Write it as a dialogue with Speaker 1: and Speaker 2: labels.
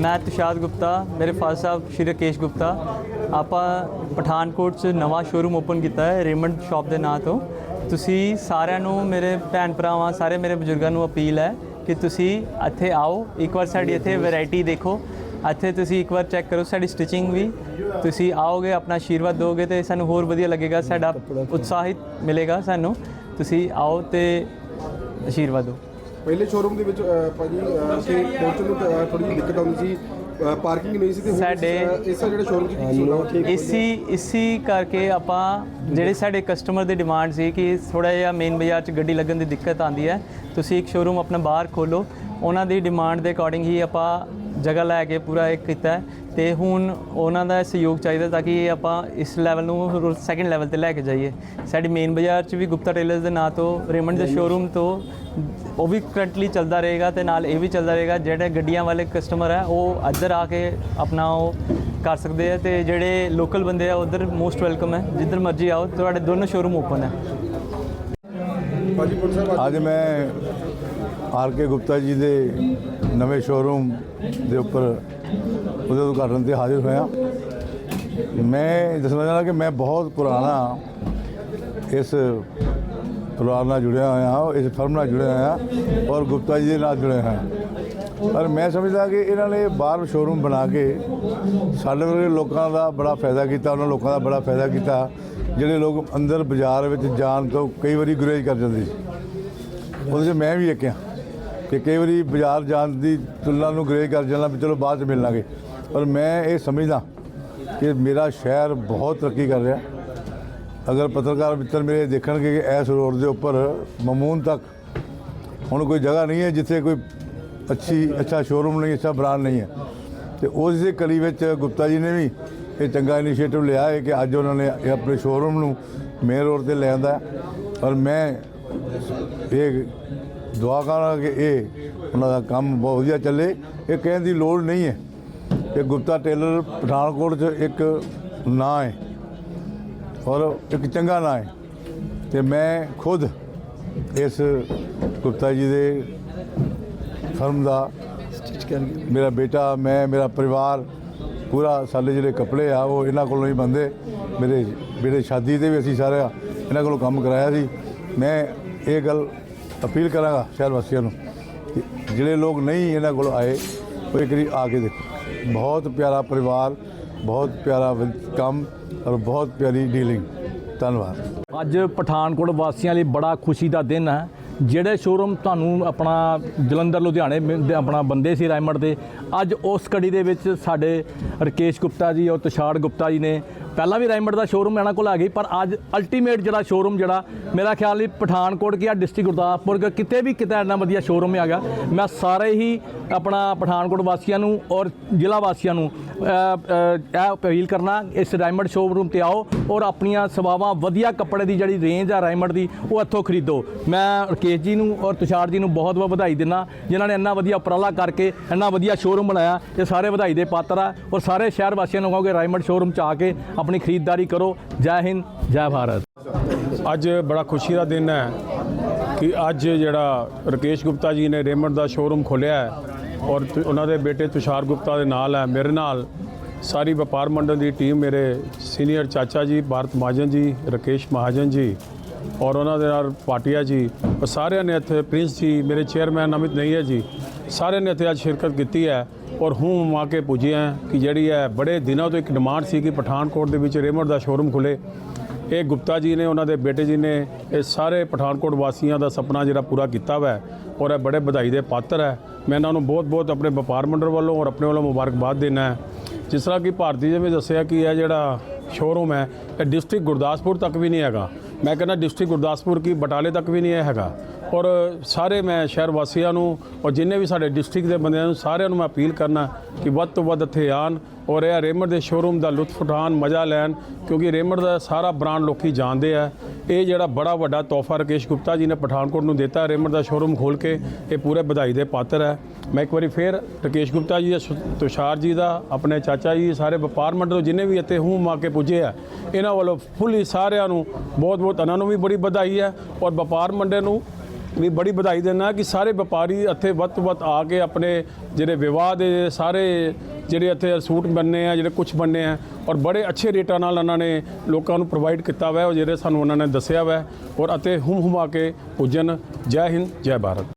Speaker 1: ਮੈਂ ਤੁਸ਼ਾਰ ਗੁਪਤਾ, ਮੇਰੇ ਫਾਦਰ ਸਾਹਿਬ ਸ਼੍ਰੀ ਰਕੇਸ਼ ਗੁਪਤਾ। ਆਪਾਂ ਪਠਾਨਕੋਟ 'ਚ ਨਵਾਂ ਸ਼ੋਰੂਮ ਓਪਨ ਕੀਤਾ ਹੈ, ਰੇਮੰਡ ਸ਼ਾਪ ਦੇ ਨਾਂ ਤੋਂ। ਤੁਸੀਂ ਸਾਰਿਆਂ ਨੂੰ, ਮੇਰੇ ਭੈਣ ਭਰਾਵਾਂ, ਸਾਰੇ ਮੇਰੇ ਬਜ਼ੁਰਗਾਂ ਨੂੰ ਅਪੀਲ ਹੈ ਕਿ ਤੁਸੀਂ ਇੱਥੇ ਆਓ। ਇੱਕ ਵਾਰ ਸਾਡੀ ਇੱਥੇ ਵੈਰਾਈਟੀ ਦੇਖੋ। ਇੱਥੇ ਤੁਸੀਂ ਇੱਕ ਵਾਰ ਚੈੱਕ ਕਰੋ ਸਾਡੀ ਸਟਿਚਿੰਗ ਵੀ। ਤੁਸੀਂ ਆਓਗੇ, ਆਪਣਾ ਆਸ਼ੀਰਵਾਦ ਦਿਓਗੇ ਤੇ ਸਾਨੂੰ ਹੋਰ ਵਧੀਆ ਲੱਗੇਗਾ, ਸਾਡਾ ਉਤਸ਼ਾਹਿਤ ਮਿਲੇਗਾ ਸਾਨੂੰ। ਤੁਸੀਂ ਆਓ ਤੇ ਆਸ਼ੀਰਵਾਦ ਦਿਓ।
Speaker 2: ਪਹਿਲੇ ਸ਼ੋਰੂਮ ਦੇ ਵਿੱਚ ਅ, ਭਾਜੀ ਅ, ਪਹੁੰਚਣ ਨੂੰ ਥੋੜੀ ਜਿਹੀ ਦਿੱਕਤ ਆਉਂਦੀ ਸੀ। ਪਾਰਕਿੰਗ ਨਹੀਂ ਸੀ ਤੇ ਹੁਣ
Speaker 1: ਸਾਡੇ-
Speaker 2: ਇਸ- ਇਸ ਜਿਹੜਾ ਸ਼ੋਰੂਮ ਚ ਕੀ ਸੁਣਾ
Speaker 1: ਇਸੀ ਇਸੀ ਕਰਕੇ ਆਪਾਂ ਜਿਹੜੇ ਸਾਡੇ ਕਸਟਮਰ ਦੀ ਡਿਮਾਂਡ ਸੀ ਕਿ ਥੋੜਾ ਜਿਹਾ ਮੇਨ ਬਾਜ਼ਾਰ 'ਚ ਗੱਡੀ ਲੱਗਣ ਦੀ ਦਿੱਕਤ ਆਉਂਦੀ ਹੈ ਤੁਸੀਂ ਇੱਕ ਸ਼ੋਰੂਮ ਆਪਣਾ ਬਾਹਰ ਖੋਲੋ ਉਹਨਾਂ ਦੀ ਡਿਮਾਂਡ ਦੇ ਅਕੋਰਡਿੰਗ ਹੀ ਆਪਾਂ ਜਗ੍ਹਾ ਲੈ ਕੇ ਪੂਰਾ ਇੱਕ ਕੀਤਾ ਹੈ ਤੇ ਹੁਣ ਉਹਨਾਂ ਦਾ ਸਹਿਯੋਗ ਚਾਹੀਦਾ ਤਾਂ ਕਿ ਆਪਾਂ ਇਸ ਲੈਵਲ ਨੂੰ ਸੈਕੰਡ ਲੈਵਲ ਤੇ ਲੈ ਕੇ ਜਾਈਏ। ਸਾਡੀ ਮੇਨ ਬਾਜ਼ਾਰ 'ਚ ਵੀ ਗੁਪਤਾ ਟੇਲਰਸ ਦੇ ਨਾਂ ਤੋਂ ਰੇਮੰਡ ਦੇ ਸ਼ੋਰੂਮ ਤੋਂ ਉਹ ਵੀ ਕਰੰਟਲੀ ਚੱਲਦਾ ਰਹੇਗਾ ਤੇ ਨਾਲ ਇਹ ਵੀ ਚੱਲਦਾ ਰਹੇਗਾ ਜਿਹੜੇ ਗੱਡੀਆਂ ਵਾਲੇ ਕਸਟਮਰ ਹੈ ਉਹ ਇੱਧਰ ਆ ਕੇ ਆਪਣਾ ਉਹ ਕਰ ਸਕਦੇ ਆ ਤੇ ਜਿਹੜੇ ਲੋਕਲ ਬੰਦੇ ਆ ਉਧਰ ਮੋਸਟ ਵੈਲਕਮ ਹੈ। ਜਿੱਧਰ ਮਰਜ਼ੀ ਆਓ ਤੁਹਾਡੇ ਦੋਨੋਂ ਸ਼ੋਰੂਮ ਓਪਨ ਹੈ।
Speaker 3: ਅੱਜ ਮੈਂ ਆਰ ਕੇ ਗੁਪਤਾ ਜੀ ਦੇ ਨਵੇਂ ਸ਼ੋਰੂਮ ਦੇ ਉੱਪਰ ਉਹਦੇ ਉਦਘਾਟਨ ਤੇ ਹਾਜ਼ਰ ਹੋਇਆ। ਮੈਂ ਦੱਸਣਾ ਚਾਹੁੰਦਾ ਕਿ ਮੈਂ ਬਹੁਤ ਪੁਰਾਣਾ ਇਸ ਪਰਿਵਾਰ ਨਾਲ ਜੁੜਿਆ ਹੋਇਆ ਹਾਂ ਇਸ ਫਰਮ ਨਾਲ ਜੁੜਿਆ ਹੋਇਆ ਔਰ ਗੁਪਤਾ ਜੀ ਦੇ ਨਾਲ ਜੁੜਿਆ ਹੋਇਆ ਪਰ ਮੈਂ ਸਮਝਦਾ ਕਿ ਇਹਨਾਂ ਨੇ ਬਾਹਰ ਸ਼ੋਰੂਮ ਬਣਾ ਕੇ ਸਾਡੇ ਵਰਗੇ ਲੋਕਾਂ ਦਾ ਬੜਾ ਫਾਇਦਾ ਕੀਤਾ, ਉਹਨਾਂ ਲੋਕਾਂ ਦਾ ਬੜਾ ਫਾਇਦਾ ਕੀਤਾ, ਜਿਹੜੇ ਲੋਕ ਅੰਦਰ ਬਾਜ਼ਾਰ ਵਿੱਚ ਜਾਣ ਤੋਂ ਕਈ ਵਾਰੀ ਗੁਰੇਜ਼ ਕਰ ਜਾਂਦੇ ਸੀ। ਉਹਦੇ 'ਚ ਮੈਂ ਵੀ ਇੱਕ ਹਾਂ। ਕਿ ਕਈ ਵਾਰੀ ਬਾਜ਼ਾਰ ਜਾਣ ਦੀ ਤੁਲਨਾ ਨੂੰ ਗਰੇਜ ਕਰ ਜਾਣਾ ਵੀ ਚਲੋ ਬਾਅਦ ਚ ਮਿਲ ਲਾਂਗੇ ਪਰ ਮੈਂ ਇਹ ਸਮਝਦਾ ਕਿ ਮੇਰਾ ਸ਼ਹਿਰ ਬਹੁਤ ਤਰੱਕੀ ਕਰ ਰਿਹਾ। ਅਗਰ ਪੱਤਰਕਾਰ ਮਿੱਤਰ ਮੇਰੇ ਦੇਖਣਗੇ ਕਿ ਇਸ ਰੋਡ ਦੇ ਉੱਪਰ ਮਮੂਨ ਤੱਕ ਹੁਣ ਕੋਈ ਜਗ੍ਹਾ ਨਹੀਂ ਹੈ ਜਿੱਥੇ ਕੋਈ ਅੱਛੀ, ਅੱਛਾ ਸ਼ੋਰੂਮ ਨਹੀਂ, ਅੱਛਾ ਬ੍ਰਾਂਡ ਨਹੀਂ ਹੈ। ਤੇ ਉਸ ਦੇ ਕਲੀ ਵਿੱਚ ਗੁਪਤਾ ਜੀ ਨੇ ਵੀ ਇਹ ਚੰਗਾ ਇਨੀਸ਼ੀਏਟਿਵ ਲਿਆ ਹੈ ਕਿ ਅੱਜ ਉਹਨਾਂ ਨੇ ਇਹ ਆਪਣੇ ਸ਼ੋਰੂਮ ਨੂੰ ਮੇਨ ਰੋਡ ਤੇ ਲਿਆਂਦਾ ਔਰ ਮੈਂ ਇਹ ਦੁਆ ਕਰਾਂ ਕਿ ਇਹ ਉਹਨਾਂ ਦਾ ਕੰਮ ਬਹੁਤ ਵਧੀਆ ਚੱਲੇ। ਇਹ ਕਹਿਣ ਦੀ ਲੋੜ ਨਹੀਂ ਹੈ ਕਿ ਗੁਪਤਾ ਟੇਲਰ ਪਠਾਨਕੋਟ 'ਚ ਇੱਕ ਨਾਂ ਹੈ ਔਰ ਇੱਕ ਚੰਗਾ ਨਾਂ ਹੈ। ਤੇ ਮੈਂ ਖੁਦ ਇਸ ਗੁਪਤਾ ਜੀ ਦੇ ਫਰਮ ਦਾ ਮੇਰਾ ਬੇਟਾ ਮੈਂ ਮੇਰਾ ਪਰਿਵਾਰ ਪੂਰਾ ਸਾਡੇ ਜਿਹੜੇ ਕੱਪੜੇ ਆ ਉਹ ਇਹਨਾਂ ਕੋਲੋਂ ਹੀ ਬੰਦੇ ਮੇਰੇ ਮੇਰੇ ਸ਼ਾਦੀ ਤੇ ਵੀ ਅਸੀਂ ਸਾਰੇ ਇਹਨਾਂ ਕੋਲੋਂ ਕੰਮ ਕਰਾਇਆ ਸੀ। ਮੈਂ ਇਹ ਗੱਲ ਅਪੀਲ ਕਰਾਂਗਾ ਸ਼ਹਿਰ ਵਾਸੀਆਂ ਨੂੰ ਕਿ ਜਿਹੜੇ ਲੋਕ ਨਹੀਂ ਇਹਨਾਂ ਕੋਲ ਆਏ, ਉਹ ਇੱਕ ਵਾਰੀ ਆ ਕੇ ਦੇਖੋ। ਬਹੁਤ ਪਿਆਰਾ ਪਰਿਵਾਰ, ਬਹੁਤ ਪਿਆਰਾ ਕੰਮ ਔਰ ਬਹੁਤ ਪਿਆਰੀ ਡੀਲਿੰਗ। ਧੰਨਵਾਦ।
Speaker 4: ਅੱਜ ਪਠਾਨਕੋਟ ਵਾਸੀਆਂ ਲਈ ਬੜਾ ਖੁਸ਼ੀ ਦਾ ਦਿਨ ਹੈ। ਜਿਹੜੇ ਸ਼ੋਰੂਮ ਤੁਹਾਨੂੰ ਆਪਣਾ ਜਲੰਧਰ, ਲੁਧਿਆਣੇ ਦੇ ਆਪਣਾ ਬੰਦੇ ਸੀ ਰਾਇਮੜ ਦੇ, ਅੱਜ ਉਸ ਕੜੀ ਦੇ ਵਿੱਚ ਸਾਡੇ ਰਕੇਸ਼ ਗੁਪਤਾ ਜੀ ਔਰ ਤੁਸ਼ਾਰ ਗੁਪਤਾ ਜੀ ਨੇ ਪਹਿਲਾਂ ਵੀ ਰਾਇਮੰਡ ਦਾ ਸ਼ੋਰੂਮ ਇਹਨਾਂ ਕੋਲ ਆ ਗਈ, ਪਰ ਅੱਜ ਅਲਟੀਮੇਟ ਜਿਹੜਾ ਸ਼ੋਰੂਮ ਜਿਹੜਾ, ਮੇਰਾ ਖਿਆਲ ਨਹੀਂ ਪਠਾਨਕੋਟ ਕੀ ਆ ਡਿਸਟ੍ਰਿਕਟ ਗੁਰਦਾਸਪੁਰ ਕਿਤੇ ਵੀ ਕਿਤੇ ਇੰਨਾ ਵਧੀਆ ਸ਼ੋਰੂਮ ਆ ਗਿਆ ਮੈਂ ਸਾਰੇ ਹੀ ਆਪਣਾ ਪਠਾਨਕੋਟ ਵਾਸੀਆਂ ਨੂੰ ਔਰ ਜ਼ਿਲ੍ਹਾ ਵਾਸੀਆਂ ਨੂੰ ਇਹ ਅਪੀਲ ਕਰਨਾ, ਇਸ ਰਾਇਮੰਡ ਸ਼ੋਰੂਮ ਤੇ ਆਓ ਔਰ ਆਪਣੀਆਂ ਸੇਵਾਵਾਂ ਵਧੀਆ ਕੱਪੜੇ ਦੀ ਜਿਹੜੀ ਰੇਂਜ ਆ ਰਾਇਮੰਡ ਦੀ, ਉਹ ਇੱਥੋਂ ਖਰੀਦੋ। ਮੈਂ ਰਕੇਸ਼ ਜੀ ਨੂੰ ਔਰ ਤੁਸ਼ਾਰ ਜੀ ਨੂੰ ਬਹੁਤ ਬਹੁਤ ਵਧਾਈ ਦਿੰਦਾ ਜਿਨ੍ਹਾਂ ਨੇ ਇੰਨਾ ਵਧੀਆ ਉਪਰਾਲਾ ਕਰਕੇ, ਇੰਨਾ ਵਧੀਆ ਸ਼ੋਰੂਮ ਬਣਾਇਆ, ਇਹ ਸਾਰੇ ਵਧਾਈ ਦੇ ਪਾਤਰ ਆ ਔਰ ਸਾਰੇ ਸ਼ਹਿਰ ਵਾਸੀਆਂ ਨੂੰ ਕਹੋਗੇ ਰਾਇਮੰਡ ਸ਼ੋਰੂਮ ਚ ਆ ਕੇ ਆਪਣੀ ਖਰੀਦਦਾਰੀ ਕਰੋ। ਜੈ ਹਿੰਦ, ਜੈ ਭਾਰਤ।
Speaker 5: ਅੱਜ ਬੜਾ ਖੁਸ਼ੀ ਦਾ ਦਿਨ ਹੈ ਕਿ ਅੱਜ ਜਿਹੜਾ ਰਕੇਸ਼ ਗੁਪਤਾ ਜੀ ਨੇ ਰੇਮੰਡ ਦਾ ਸ਼ੋਰੂਮ ਖੋਲ੍ਹਿਆ ਹੈ ਔਰ ਉਹਨਾਂ ਦੇ ਬੇਟੇ ਤੁਸ਼ਾਰ ਗੁਪਤਾ ਦੇ ਨਾਲ ਹੈ। ਮੇਰੇ ਨਾਲ ਸਾਰੀ ਵਪਾਰ ਮੰਡਲ ਦੀ ਟੀਮ, ਮੇਰੇ ਸੀਨੀਅਰ ਚਾਚਾ ਜੀ, ਭਾਰਤ ਮਹਾਜਨ ਜੀ, ਰਕੇਸ਼ ਮਹਾਜਨ ਜੀ ਔਰ ਉਹਨਾਂ ਦੇ ਨਾਲ ਪਾਟਿਆ ਜੀ। ਔਰ ਸਾਰਿਆਂ ਨੇ ਇੱਥੇ, ਪ੍ਰਿੰਸ ਜੀ, ਮੇਰੇ ਚੇਅਰਮੈਨ ਅਮਿਤ ਨਈਆ ਜੀ, ਸਾਰਿਆਂ ਨੇ ਇੱਥੇ ਅੱਜ ਸ਼ਿਰਕਤ ਕੀਤੀ ਹੈ। ਔਰ ਹੂੰ ਮਾ ਕੇ ਪੁੱਜੇ ਹੈ ਕਿ ਜਿਹੜੀ ਹੈ, ਬੜੇ ਦਿਨਾਂ ਤੋਂ ਇੱਕ ਡਿਮਾਂਡ ਸੀ ਕਿ ਪਠਾਨਕੋਟ ਦੇ ਵਿੱਚ ਰੇਮੰਡ ਦਾ ਸ਼ੋਰੂਮ ਖੁੱਲੇ। ਇਹ ਗੁਪਤਾ ਜੀ ਨੇ, ਉਹਨਾਂ ਦੇ ਬੇਟੇ ਜੀ ਨੇ, ਇਹ ਸਾਰੇ ਪਠਾਨਕੋਟ ਵਾਸੀਆਂ ਦਾ ਸੁਪਨਾ ਜਿਹੜਾ ਪੂਰਾ ਕੀਤਾ ਵਾ ਔਰ ਇਹ ਬੜੇ ਵਧਾਈ ਦੇ ਪਾਤਰ ਹੈ। ਮੈਂ ਇਹਨਾਂ ਨੂੰ ਬਹੁਤ-ਬਹੁਤ ਆਪਣੇ ਵਪਾਰ ਮੰਡਲ ਵੱਲੋਂ ਔਰ ਆਪਣੇ ਵੱਲੋਂ ਮੁਬਾਰਕਬਾਦ ਦੇਣਾ ਹੈ। ਜਿਸ ਤਰ੍ਹਾਂ ਕਿ ਭਾਰਤੀ ਜੀ ਨੇ ਦੱਸਿਆ ਕਿ ਇਹ ਜਿਹੜਾ ਸ਼ੋਰੂਮ ਹੈ, ਇਹ ਡਿਸਟ੍ਰਿਕਟ ਗੁਰਦਾਸਪੁਰ ਤੱਕ ਵੀ ਨਹੀਂ ਹੈਗਾ। ਮੈਂ ਕਹਿੰਦਾ ਡਿਸਟ੍ਰਿਕਟ ਗੁਰਦਾਸਪੁਰ ਕੀ ਬਟਾਲੇ ਤੱਕ ਵੀ ਨਹੀਂ ਇਹ ਹੈਗਾ। ਔਰ ਸਾਰੇ ਮੈਂ ਸ਼ਹਿਰ ਵਾਸੀਆਂ ਨੂੰ ਔਰ ਜਿੰਨੇ ਵੀ ਸਾਡੇ ਡਿਸਟ੍ਰਿਕਟ ਦੇ ਬੰਦਿਆਂ ਨੂੰ ਸਾਰਿਆਂ ਨੂੰ ਮੈਂ ਅਪੀਲ ਕਰਨਾ ਕਿ ਵੱਧ ਤੋਂ ਵੱਧ ਇੱਥੇ ਆਣ ਔਰ ਇਹ ਰੇਮੰਡ ਦੇ ਸ਼ੋਰੂਮ ਦਾ ਲੁਤਫ ਉਠਾਉਣ, ਮਜ਼ਾ ਲੈਣ, ਕਿਉਂਕਿ ਰੇਮੰਡ ਦਾ ਸਾਰਾ ਬ੍ਰਾਂਡ ਲੋਕੀ ਜਾਣਦੇ ਆ। ਇਹ ਜਿਹੜਾ ਬੜਾ ਵੱਡਾ ਤੋਹਫਾ ਰਕੇਸ਼ ਗੁਪਤਾ ਜੀ ਨੇ ਪਠਾਨਕੋਟ ਨੂੰ ਦਿੱਤਾ ਰੇਮੰਡ ਦਾ ਸ਼ੋਰੂਮ ਖੋਲ ਕੇ ਇਹ ਪੂਰੇ ਵਧਾਈ ਦੇ ਪਾਤਰ ਹੈ। ਮੈਂ ਇੱਕ ਵਾਰੀ ਫੇਰ ਰਕੇਸ਼ ਗੁਪਤਾ ਜੀ ਦਾ ਸੁ- ਤੁਸ਼ਾਰ ਜੀ ਦਾ, ਆਪਣੇ ਚਾਚਾ ਜੀ, ਸਾਰੇ ਵਪਾਰ ਮੰਡਲ ਜਿੰਨੇ ਵੀ ਇੱਥੇ ਹੂੰ ਮਾ ਕੇ ਪੁੱਜੇ ਆ, ਇਹਨਾਂ ਵੱਲੋਂ ਫੁੱਲੀ ਸਾਰਿਆਂ ਨੂੰ ਬਹੁਤ ਬਹੁਤ ਉਹਨਾਂ ਨੂੰ ਵੀ ਬੜੀ ਵਧਾਈ ਹੈ ਔਰ ਵਪਾਰ ਮੰਡੇ ਨੂੰ ਵੀ ਬੜੀ ਵਧਾਈ ਦਿੰਦਾ ਕਿ ਸਾਰੇ ਵਪਾਰੀ ਇੱਥੇ ਵੱਧ ਤੋਂ ਵੱਧ ਆ ਕੇ ਆਪਣੇ ਜਿਹੜੇ ਵਿਵਾਹ ਦੇ ਸਾਰੇ ਜਿਹੜੇ ਇੱਥੇ ਸੂਟ ਬਣਨੇ ਆ, ਜਿਹੜੇ ਕੁਝ ਬਣਨੇ ਆ, ਔਰ ਬੜੇ ਅੱਛੇ ਰੇਟਾਂ ਨਾਲ ਉਹਨਾਂ ਨੇ ਲੋਕਾਂ ਨੂੰ ਪ੍ਰੋਵਾਈਡ ਕੀਤਾ ਹੋਇਆ ਉਹ ਜਿਹੜੇ ਸਾਨੂੰ ਉਹਨਾਂ ਨੇ ਦੱਸਿਆ ਹੋਇਆ ਔਰ ਅਤੇ ਹੁਮ ਹੁਮਾ ਕੇ ਪੁੱਜਣ। ਜੈ ਹਿੰਦ, ਜੈ ਭਾਰਤ।